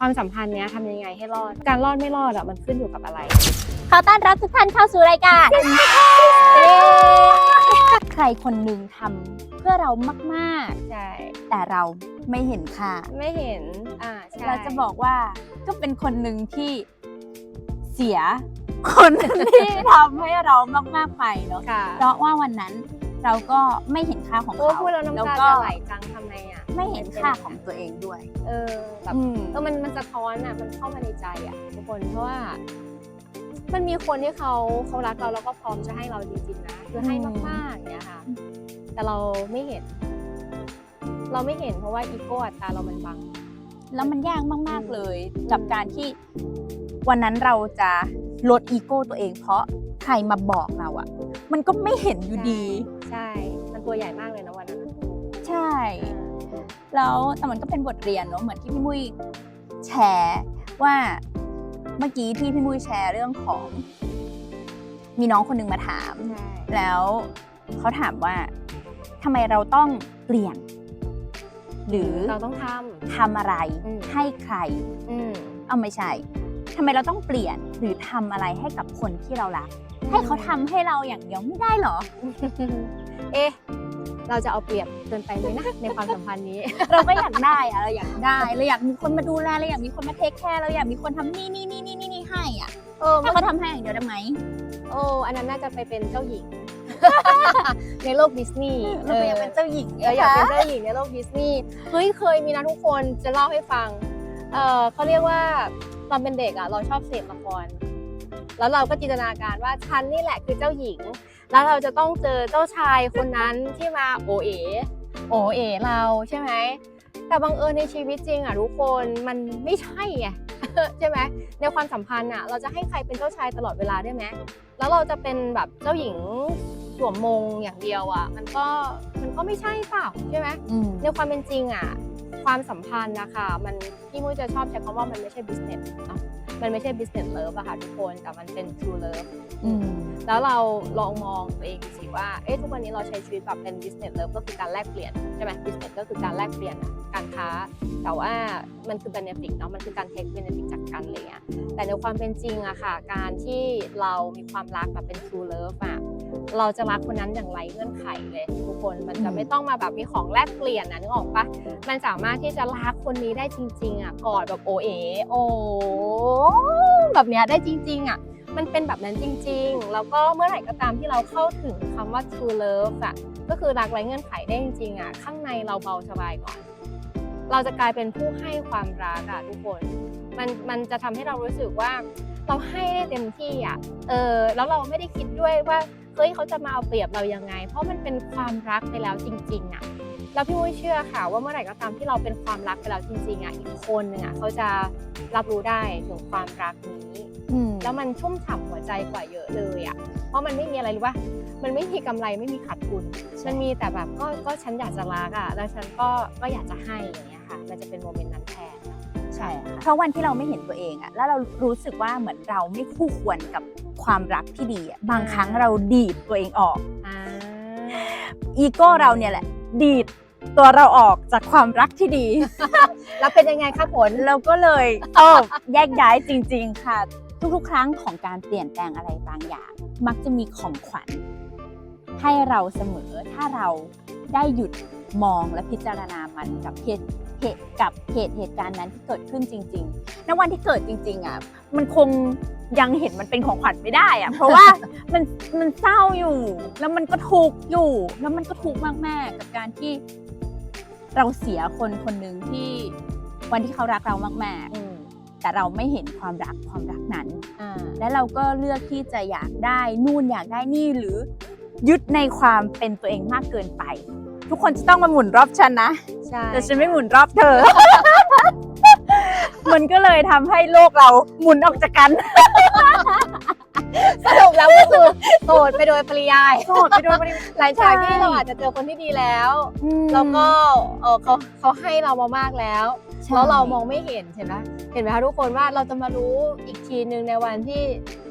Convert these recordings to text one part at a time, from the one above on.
ความสัมพันธ์เนี้ยทำยังไงให้รอด การรอดไม่รอดอะมันขึ้นอยู่กับอะไร ขอต้อนรับทุกท่านเข้าสู่รายการ ใครคนหนึ่งทำเพื่อเรามากใช่ ๆ แต่เราไม่เห็นค่า ไม่เห็น อ่า ใช่ เราจะบอกว่าก็เป็นคนหนึ่งที่เสียคนที่ทำให้เรามากๆไปเนาะ ค่ะ เพราะว่าวันนั้น เราก็ไม่เห็นค่าของโอ้เขาพูดแล้วน้ำตาก็จะไหลจังทำไมอะไม่เห็นค่าของตัวเองด้วย เออแบบอืม เออมันมันสะท้อนอะมันเข้ามาในใจอะทุกคนเพราะว่า มันมีคนที่เขาเขารักเราแล้วก็พร้อมจะให้เราจริงๆนะคือให้มากๆเนี่ยค่ะ แต่เราไม่เห็น เราไม่เห็นเพราะว่าอีโก้อัตตราเรามันบัง แล้วมันยากมาก ๆ เลย กับการที่วันนั้นเราจะลดอีโก้ตัวเอง เพราะใครมาบอกเราอะมันก็ไม่เห็นอยู่ดี ใช่ มันตัวใหญ่มากเลยนะวันนั้นอะใช่ แล้วแต่มันก็เป็นบทเรียนเนาะเหมือนที่พี่มุ้ยแชร์ว่าเมื่อกี้ที่พี่มุ้ยแชร์เรื่องของ มีน้องคนหนึงมาถาม ใช่ แล้วเขาถามว่าทำไมเราต้องเปลี่ยน หรือเราต้องททำอะไรอืม ให้ใครำอืม เอาไม่ใช่ทำไมเราต้องเปลี่ยนหรือทำอะไรให้กับคนที่เรารัก ให้เขาทำให้เราอย่างเดียวไม่ได้เหรอ เอ๊ะ เราจะเอาเปรียบเกินไปไหมนะในความสัมพันธ์นี้ เราก็อยากได้อะเราอยากได้เราอยากมีคนมาดูแลเราอยากมีคนมาเทคแคร์เราอยากมีคนทำนี่นี่นี่นี่นี่นี่ให้อะเออถ้าเขาทำให้อย่างเดียวได้ไหมโอ้อันนั้นน่าจะไปเป็นเจ้าหญิง ในโลกดิสนีย์เราก็อยากเป็นเจ้าหญิงเอออยากเป็นเจ้าหญิงในโลกดิสนีย์เฮ้ยเคยมีนะทุกคนจะเล่าให้ฟังเออเขาเรียกว่าตอนเป็นเด็กอะเราชอบเสพละคร แล้วเราก็จินตนาการว่าฉันนี่แหละคือเจ้าหญิง แล้วเราจะต้องเจอเจ้าชายคนนั้นที่มาโอเอโอเอเราใช่ไหมแต่บังเอิญในชีวิตจริงอะทุกคนมันไม่ใช่ไงใช่ไหมในความสัมพันธ์อะเราจะให้ใครเป็นเจ้าชายตลอดเวลาได้ไหมแล้วเราจะเป็นแบบเจ้าหญิง สวมมงอย่างเดียวอะ มันก็มันก็ไม่ใช่เปล่าใช่ไหมอืมในความเป็นจริงอะ ความสัมพันธ์นะคะมันพี่มุ้ยจะชอบใช้คำว่ามันไม่ใช่ business เนอะมันไม่ใช่ business love อะค่ะทุกคนแต่มันเป็น true love อืมแล้วเราลองมองตัวเองดูสิว่าเอ๊ะทุกวันนี้เราใช้ชีวิตแบบเป็น business love ก็คือการแลกเปลี่ยนใช่ไหม business ก็คือการแลกเปลี่ยนอะการค้า แต่ว่ามันคือ benefit เนาะมันคือการ take benefit จากกันอะไรเงี้ยแต่ในความเป็นจริงอะค่ะ การที่เรามีความรักแบบเป็น true love อะ เราจะรักคนนั้นอย่างไรเงื่อนไขเลยทุกคนมันจะไม่ต้องมาแบบมีของแลกเปลี่ยนนะนึกออกปะมันสามารถที่จะรักคนนี้ได้จริง ๆอะกอดแบบโอเอโอแบบเนี้ยได้จริง ๆอะมันเป็นแบบนั้นจริง ๆ แล้วก็เมื่อไหร่ก็ตามที่เราเข้าถึงคำว่า true love อะก็คือรักไร้เงื่อนไขได้จริงๆอะข้างในเราเบาสบายก่อน เราจะกลายเป็นผู้ให้ความรักอะทุกคน มันมันจะทำให้เรารู้สึกว่าเราให้ได้เต็มที่อะเออแล้วเราไม่ได้คิดด้วยว่า เฮ้ยเขาจะมาเอาเปรียบเรายังไง เพราะมันเป็นความรักไปแล้วจริงๆอะแล้วพี่มุ้ยเชื่อค่ะ ว่าเมื่อไหร่ก็ตามที่เราเป็นความรักไปแล้วจริงๆอะอีกคนหนึ่งอะเขาจะรับรู้ได้ถึงความรักนี้อืมแล้วมันชุ่มฉ่ำหัวใจกว่าเยอะเลยอะ่ะเพราะมันไม่มีอะไรรู้ป่ะมันไม่มีกำไรไม่มีขาดทุนมันมีแต่แบบก็ก็ฉันอยากจะรักอะ่ะแล้วฉันก็ก็อยากจะให้อย่างเงี้ยค่ะ มันจะเป็นโมเมนต์นั้นแทน ใช่ค่ะเพราะวันที่เราไม่เห็นตัวเองอะแล้วเรารู้สึกว่าเหมือนเราไม่คู่ควรกับความรักที่ดีอะบางครั้งเราดีดตัวเองออกอ่าอีโก้เราเนี่ยแหละ ดีดตัวเราออกจากความรักที่ดี แล้วเป็นยังไงคะผลเราก็เลยต้องแยกย้ายจริง ๆ ค่ะ ทุกๆ ครั้งของการเปลี่ยนแปลงอะไรบางอย่าง มักจะมีของขวัญให้เราเสมอถ้าเราได้หยุด มองและพิจารณามันกับเหตุเหตุกับเหตุเหตุการณ์นั้นที่เกิดขึ้นจริงๆณวันที่เกิดจริง ๆอะมันคงยังเห็นมันเป็นของขวัญไม่ได้อะ เพราะว่ามันมันเศร้าอยู่ แล้วมันก็ทุกข์อยู่ แล้วมันก็ทุกข์มากๆ กับการที่เราเสียคนคนหนึ่งที่วันที่เขารักเรามากอืมๆแต่เราไม่เห็นความรักความรักนั้นอ่าและเราก็เลือกที่จะอยากได้นู่นอยากได้นี่หรือยึดในความเป็นตัวเองมากเกินไป ทุกคนจะต้องมาหมุนรอบฉันนะ ใช่แต่ฉันไม่หมุนรอบเธอ มันก็เลยทำให้โลกเราหมุนออกจากกัน สรุปแล้วก็คือโสดไปโดยปริยายโสดไปโดยปริยาย หลังจากใช่ที่เราอาจจะเจอคนที่ดีแล้วแล้วก็เออเขาเขาให้เรามามากแล้วใช่แล้วเรามองไม่เห็นเห็นไหมเห็นไหมคะทุกคนว่าเราจะมารู้อีกทีหนึ่งในวันที่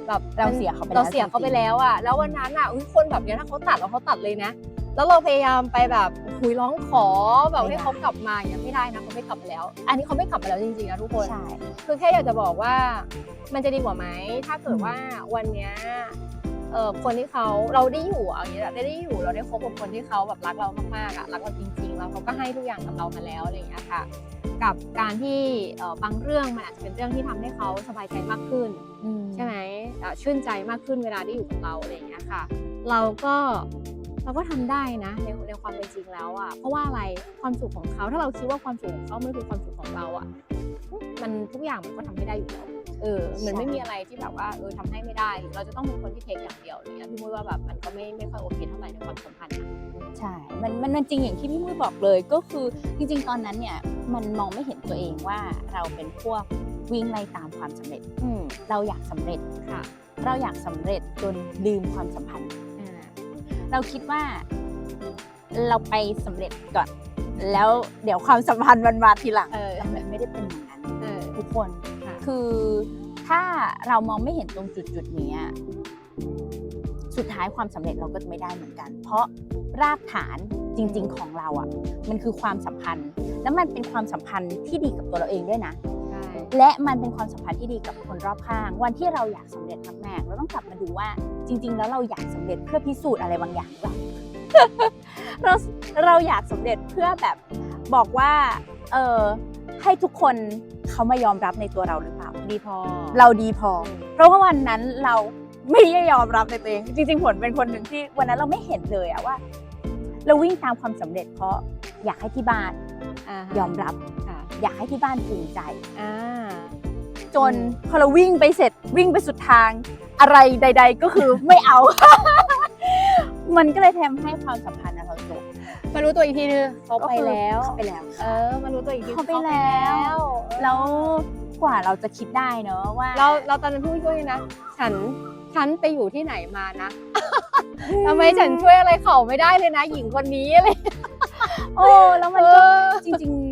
แบบเราเสียเขาไปแล้วเราเสียเขาไปจริงๆแล้วอะแล้ววันนั้นอะอุ๊ยคนแบบเนี้ยถ้าเขาตัดแล้วเขาตัดเลยนะ แล้วเราพยายามไปแบบคุยร้องขอแบบไม่ได้ให้เขากลับมาอย่างเงี้ยไม่ได้นะเขาไม่กลับมาแล้ว อันนี้เขาไม่กลับมาแล้วจริงๆนะทุกคน ใช่ คือแค่อยากจะบอกว่ามันจะดีกว่าไหมถ้าเกิดว่าวันเนี้ยเออคนที่เขาเราได้อยู่เอาอย่างเงี้ยได้ได้อยู่เราได้คบกับคนที่เขาแบบรักเรามากๆอะรักเราจริงๆแล้วเขาก็ให้ทุกอย่างกับเรามาแล้วอะไรอย่างเงี้ยค่ะ กับการที่เอ่อบางเรื่องมันอาจจะเป็นเรื่องที่ทำให้เขาสบายใจมากขึ้นใช่ไหมอะชื่นใจมากขึ้นเวลาที่อยู่กับเราอะไรอย่างเงี้ยค่ะ เราก็ เราก็ทำได้นะในในความเป็นจริงแล้วอะเพราะว่าอะไรความสุขของเขาถ้าเราคิดว่าความสุขของเขาไม่คือความสุขของเราอะมันทุกอย่างมันก็ทำไม่ได้อยู่แล้วเออมันไม่มีอะไรที่แบบว่าเออทำให้ไม่ได้หรือเราจะต้องเป็นคนที่เทคอย่างเดียวอะไรเงี้ยพี่มุ้ยว่าแบบมันก็ไม่ไม่ค่อยโอเคเท่าไหร่ในความสัมพันธ์นะใช่มันมันมันจริงอย่างที่พี่มุ้ยบอกเลยก็คือจริง ๆ ตอนนั้นเนี่ยมันมองไม่เห็นตัวเองว่าเราเป็นพวกวิ่งไล่ตามความสำเร็จอืมเราอยากสำเร็จค่ะ เราอยากสำเร็จจนลืมความสัมพันธ์อ่า เราคิดว่า เราไปสำเร็จก่อน แล้วเดี๋ยวความสัมพันธ์มันมาทีหลังเออแล้วมันไม่ได้เป็นอย่างนั้นเออทุกคนค่ะคือถ้าเรามองไม่เห็นตรงจุดจุดๆนี้อะสุดท้ายความสำเร็จเราก็จะไม่ได้เหมือนกัน เพราะรากฐานจริง ๆ ของเราอะ มันคือความสัมพันธ์ แล้วมันเป็นความสัมพันธ์ที่ดีกับตัวเราเองด้วยนะใช่และมันเป็นความสัมพันธ์ที่ดีกับคนรอบข้าง วันที่เราอยากสำเร็จมากๆเรา ต้องกลับมาดูว่าจริง ๆ แล้วเราอยากสำเร็จเพื่อพิสูจน์อะไรบางอย่างหรือเปล่าเราเราอยากสำเร็จเพื่อแบบบอกว่าเออให้ทุกคนเขามายอมรับในตัวเราหรือเปล่าดีพอ เราดีพอ เพราะว่าวันนั้นเราไม่ได้ยอมรับในตัวเองจริงๆผลเป็นคนหนึ่งที่วันนั้นเราไม่เห็นเลยอะว่า เราวิ่งตามความสำเร็จเพราะอยากให้ที่บ้านอ่าฮะยอมรับค่ะอยากให้ที่บ้านภูมิใจอ่าจนอืมพอเราวิ่งไปเสร็จวิ่งไปสุดทาง อะไรใด ๆ ก็คือไม่เอา มันก็เลยทำให้ความสัมพันธ์อะเราจบมารู้ตัวอีกทีนึงเขาก็ไปคือแล้วเขาไปแล้ว เออมารู้ตัวอีกทีเขาไปแล้วแล้วกว่าเราจะคิดได้เนอะว่า เราเราตอนนั้นพูดช่วยนะ ฉันฉันไปอยู่ที่ไหนมานะทำไมฉันช่วยอะไรเขาไม่ได้เลยนะ หญิงคนนี้อะไรโอ้แล้วมันเอก็อจริงๆ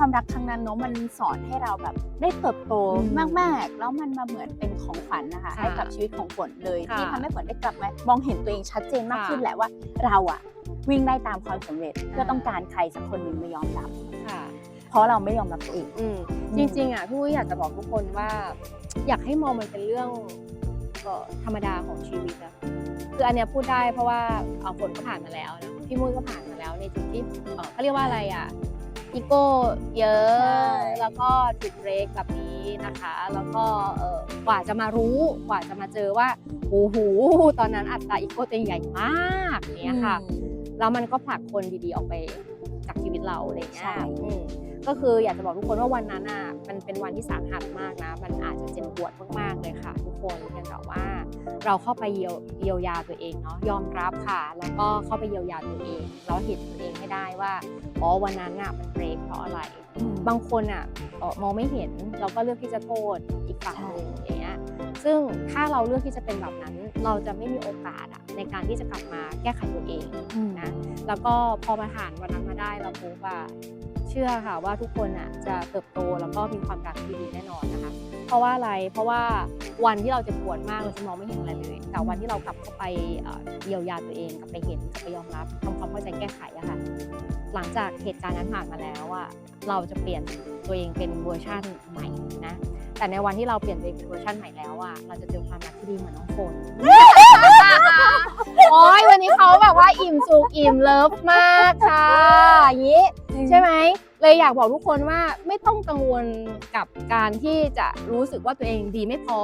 ความรักครั้งนั้นเนอะมันสอนให้เราแบบได้เติบโตอืมมากๆ แล้วมันมาเหมือนเป็นของขวัญนะคะค่ะให้กับชีวิตของฝนเลยค่ะที่ทำให้ฝนได้กลับมามองเห็นตัวเองชัดเจนมากค่ะขึ้นแหละว่าเราอะวิ่งได้ตามความสำเร็จเพื่ออ่าต้องการใครสักคนหนึ่งมายอมรับค่ะเพราะเราไม่ยอมรับตัวเองอืมจริงๆอะพี่วุ้ยอยากจะบอกทุกคนว่า อยากให้มองมันเป็นเรื่องเอ่อธรรมดาของชีวิตนะคืออันเนี้ยพูดได้เพราะว่าเอาฝนก็ผ่านมาแล้วนะพี่มุ้ยก็ผ่านมาแล้วในจุดที่เอ่อเขาเรียกว่าอะไรอะ อีโก้เยอะ ใช่ แล้วก็ถูกเบรกแบบนี้นะคะ แล้วก็เอ่อกว่าจะมารู้กว่าจะมาเจอว่าโอ้โหตอนนั้นอัตราอีโก้ตัวเองใหญ่มากเนี้ยค่ะอืมแล้วมันก็ผลักคนดีๆออกไปจากชีวิตเราอะไรอย่างเงี้ยใช่ อืม ก็คืออยากจะบอกทุกคนว่าวันนั้นอะมันเป็นวันที่สาหัสมากนะ มันอาจจะเจ็บปวดมากๆเลยค่ะ ทุกคนเพียงแต่ว่าเราเข้าไปเยียวเยียวยาตัวเองเนาะยอมรับค่ะ แล้วก็เข้าไปเยียวยาตัวเองแล้วเห็นตัวเองให้ได้ว่าอ๋อวันนั้นอะมันเบรกเพราะอะไร บางคนอะมองไม่เห็นเราก็เลือกที่จะโทษอีกฝั่งหนึ่งอย่างเงี้ยซึ่งถ้าเราเลือกที่จะเป็นแบบนั้น เราจะไม่มีโอกาสอะในการที่จะกลับมาแก้ไขตัวเองนะแล้วก็พอมาผ่านวันนั้นมาได้เราพบว่า เชื่อค่ะว่าทุกคนอะจะเติบโตแล้วก็มีความรักที่ดีแน่นอนนะคะ เพราะว่าอะไรเพราะว่าวันที่เราเจะปวดมากเราจะมองไม่เห็นอะไรเลย แต่วันที่เรากลับเข้าไปเยียวยาตัวเองกลับไปเห็นกลับไปยอมรับทำความเข้าใจแก้ไขอะค่ะหลังจากเหตุการณ์นั้นผ่านมาแล้วอะเราจะเปลี่ยนตัวเองเป็นเวอร์ชั่นใหม่นะแต่ในวันที่เราเปลี่ยนตัวเองเป็นเวอร์ชันใหม่แล้วอะเราจะเจอความรักที่ดีเหมือนน้องฝนโอ้ยวันนี้เขาแบบว่าอิ่มสุขอิ่มเลิฟมากค่ะอย่างนี้ ใช่ไหมเลยอยากบอกทุกคนว่าไม่ต้องกังวลกับการที่จะรู้สึกว่าตัวเองดีไม่พอ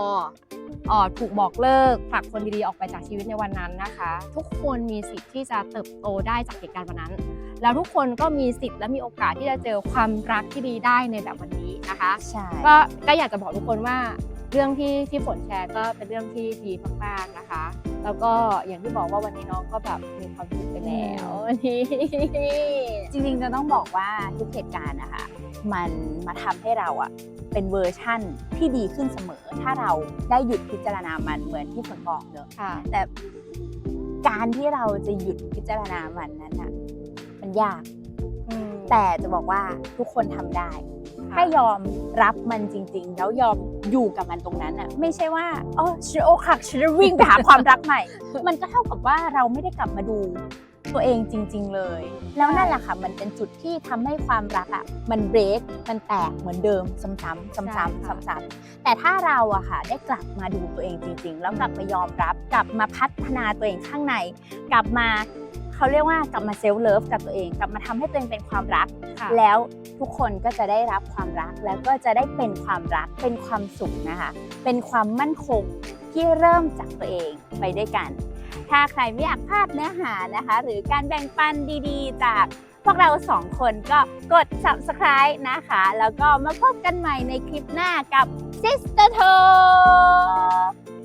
เออถูกบอกเลิกผลักคนดีๆออกไปจากชีวิตในวันนั้นนะคะ ทุกคนมีสิทธิ์ที่จะเติบโตได้จากเหตุการณ์วันนั้น แล้วทุกคนก็มีสิทธิ์และมีโอกาสที่จะเจอความรักที่ดีได้ในแบบวันนี้นะคะใช่ก็ก็อยากจะบอกทุกคนว่าเรื่องที่ที่ฝนแชร์ก็เป็นเรื่องที่ดีมากๆนะคะ แล้วก็อย่างที่บอกว่าวันนี้น้องก็แบบมีความสุขไปแล้ววันนี้จริงๆจะต้องบอกว่าทุกเหตุการณ์นะคะ มันมาทำให้เราอะเป็นเวอร์ชั่นที่ดีขึ้นเสมอ ถ้าเราได้หยุดพิจารณามันเหมือนที่ฝนบอกเนอะค่ะแต่การที่เราจะหยุดพิจารณามันนั้นอะมันยากอืมแต่จะบอกว่าทุกคนทำได้ ถ้ายอมรับมันจริง ๆ แล้วยอมอยู่กับมันตรงนั้นอะไม่ใช่ว่าอ๋อฉันโอกหักฉันจะวิ่งไปหาความรักใหม่ มันก็เท่ากับว่าเราไม่ได้กลับมาดูตัวเองจริง ๆ เลย แล้วนั่นแหละค่ะ มันเป็นจุดที่ทำให้ความรักอะ มันเบรก มันแตกเหมือนเดิม ซ้ำๆซ้ำใช่ๆค่ะซ้ำๆแต่ถ้าเราอะค่ะ ได้กลับมาดูตัวเองจริง ๆ แล้วกลับมายอมรับ กลับมาพัฒนาตัวเองข้างใน กลับมา เขาเรียกว่ากลับมาเซลฟ์เลิฟกับตัวเอง กลับมาทำให้ตัวเองเป็นความรักค่ะแล้วทุกคนก็จะได้รับความรักแล้วก็จะได้เป็นความรักเป็นความสุขนะคะ เป็นความมั่นคงที่เริ่มจากตัวเองไปด้วยกัน ถ้าใครไม่อยากพลาดเนื้อหานะคะ หรือการแบ่งปันดีๆ จากพวกเราสองคนก็กด subscribe นะคะ แล้วก็มาพบกันใหม่ในคลิปหน้ากับ Sister Talk